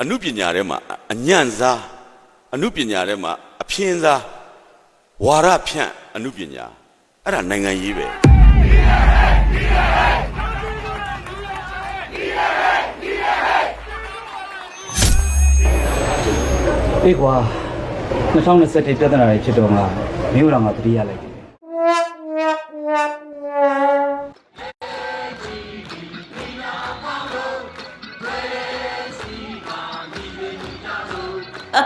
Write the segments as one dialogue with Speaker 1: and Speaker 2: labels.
Speaker 1: အမှုပညာထဲမှာအညံ့စားအမှုပညာထဲမှာအဖြင်းစားဝါရဖြန့်အမှုပညာအဲ့ဒါနိုင်ငံရေးပဲ
Speaker 2: အေးကွာ2021ပြဿနာတွေဖြစ်တော့ငါမြို့တော်မှာတတိယလိုက်
Speaker 3: ကျ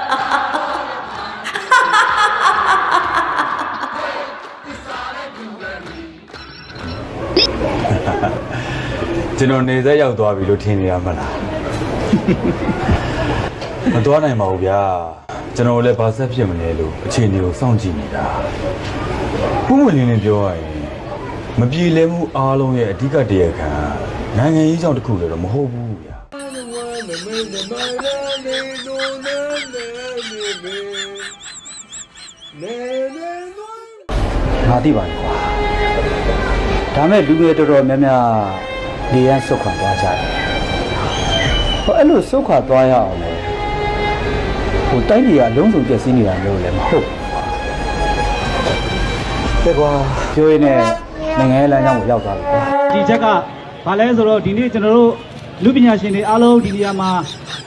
Speaker 3: ွန်တော်နေဆက်ရောက်သွားပြီလို့ထင်နေရမလားမသွားနိုင်ပါဘူးဗျာကျွန်တော်လည်းဘာဆက်ဖြစ်မလဲလို့အခြေအနေကိုစောင့်ကြည့်နေတာပုံမှန်လေးနဲ့ပြောရရင်မပြေလည်မှုအားလုံးရဲ့အဓိကတရားခံနိုင်ငံရေးကြောင့်တစ်ခုလည်းတော့မဟုတ်ဘူးဗျာ
Speaker 2: ငါသိပါတယ်ကွာဒါမဲ့လူငယ်တော်တော်များများနေရန်ဆုတ်ခွာသွားကြတယ်ဟိုအဲ့လိုဆုတ်ခွာသွားရအောင်လေဟိုတိုင်းပြည်ကအလုံးစုံပြည့်စည်နေတာမျိုးလည်းမဟုတ်ဘူးတဲ့ကွာပြောရင်းနဲ့နိုင်ငံရေးလမ်းကြောင်းကိုရောက်သွားပြီကွာ
Speaker 4: ဒီချက်ကဘာလဲဆိုတော့ဒီနေ့ကျွန်တော်တို့လူပညာရှင်တွေအားလုံးဒီနေရာမှာ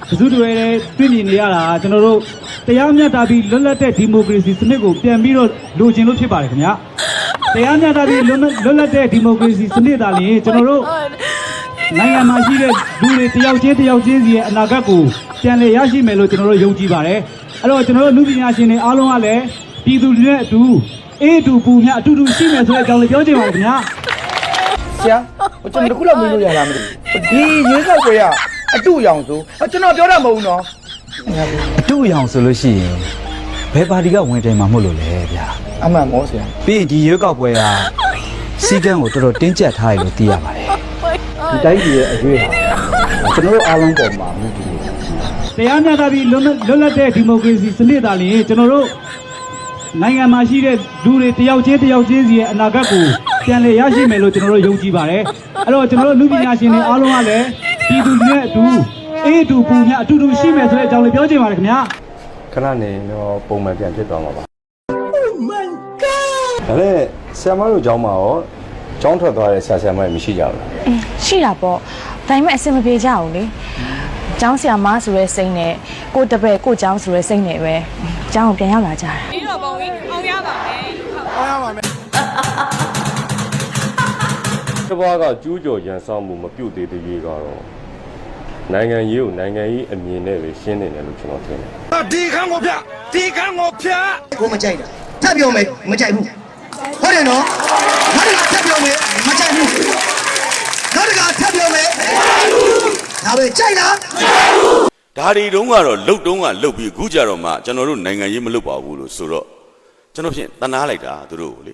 Speaker 4: ဘယ်သူတွေလဲတွေ့မြင်နေရတာကျွန်တော်တို့ တရားမျှတပြီးလွတ်လပ်တဲ့ဒီမိုကရေစီစနစ်ကိုပြန်ပြီးတော့လိုချင်လို့ဖြစ်ပါတယ်ခင်ဗျာတရားမျှတပြီးလွတ်လပ်လွတ်လပ်တဲ့ဒီမိုကရေစီစနစ်သာလျှင်ကျွန်တော်တို့နိုင်ငံမှာရှိတဲ့လူတွေတယောက်ချင်းတယောက်ချင်းစီရဲ့အနာဂတ်ကိုပြန်လည်ရရှိမယ်လို့ကျွန်တော်တို့ယုံကြည်ပါတယ်အဲ့တော့ကျွန်တော်တို့လူပညာရှင်တွေအားလုံးကလည်းပြည်သူတွေနဲ့အတူအေးအတူပူမြအတူတူရှိမယ်ဆိုတဲ့အကြောင်းလေးပြောချင်ပါတယ်ခင်ဗျာ
Speaker 5: ဆရာဟိုကျွန်တော်တခုလောက်မေးလို့ရလားမသိဘူးဒီရွေးကောက်ပွဲကအတူရောင်ဆိုဟိုကျွန်တော်ပြောတာမဟုတ်ဘူးနော်
Speaker 2: အတူအယောင်ဆိုလို့ရှိရင်ဘယ်ပါတီကဝင်ပြိုင်မှာမဟုတ်လို့လဲဗျာ
Speaker 5: အမှန်မောဆရာ
Speaker 2: ပြီးရင်ဒီရွေးကောက်ပွဲကစီကံကိုတော်တော်တင်းကျပ်ထားရလို့သိရပါတယ်ဒီတိုင်းပြည်ရဲ့အရွေးဟာကျွန်တော်တို့အားလုံးပေါ်မှာမူတည်နေတယ်
Speaker 4: တရားမျှတပြီးလွတ်လပ်လွတ်လပ်တဲ့ဒီမိုကရေစီစနစ်သာလျှင်ကျွန်တော်တို့နိုင်ငံမှာရှိတဲ့လူတွေတယောက်ချင်းတယောက်ချင်းစီရဲ့အနာဂတ်ကိုပြန်လည်ရရှိမယ်လို့ကျွန်တော်တို့ယုံကြည်ပါတယ်အဲ့တော့ကျွန်တော်တို့လူပညာရှင်တွေအားလုံးကလည်းပြည်သူတွေနဲ့အတူ အေးအတူပူမြအတူတူရှိမယ်ဆိုတဲ့အကြောင်းလေးပြောချင်ပါတယ်ခင်ဗျာ
Speaker 6: ခဏနေတော့ပုံမှန်ပြန်ဖြစ်သွားမှာပါ
Speaker 3: ဒါနဲ့ဆရာမတို့ကျောင်းမှာရောကျောင်းထွက်သွားတဲ့ဆရာဆရာမတွေမရှိကြဘူးလား
Speaker 7: ရှိတာပေါ့ဒါပေမဲ့အဆင်မပြေကြဘူးလေကျောင်းဆရာမဆိုရဲစိတ်နဲ့ကိုတပည့်ကိုကျောင်းဆိုရဲစိတ်နဲ့ပဲကျောင်းကိုပြန်ရောက်လာကြတာ
Speaker 8: ပြီးတော့ပုံကြီးအောင်ရပါမယ်
Speaker 6: တစ်ပါးကကျူးကျော်ရန်ဆောင်မှုမပြုတ်သေးသေးရေးကတော့ နိုင်ငံရေးကိုနိုင်ငံရေးအမြင်နဲ့ပဲရှင်းနေတယ်လို့ကျွန်တော်ထင်တယ်
Speaker 9: ကိုမကြိုက်တာထပ်ပြောမယ်မကြိုက်ဘူးဟုတ်တယ်နော်နောက်တစ်ခါထပ်ပြောမယ်မကြိုက်ဘူးနောက်တစ်ခါထပ်ပြောမယ်ဒါပဲကြိုက်လား
Speaker 1: ဒါတွေတုန်းကတော့လှုပ်တုန်းကလှုပ်ပြီးအခုကြတော့မှကျွန်တော်တို့နိုင်ငံရေးမလုပ်ပါဘူးလို့ဆိုတော့ကျွန်တော်ဖြင့်တနာလိုက်တာသူတို့ကိုလေ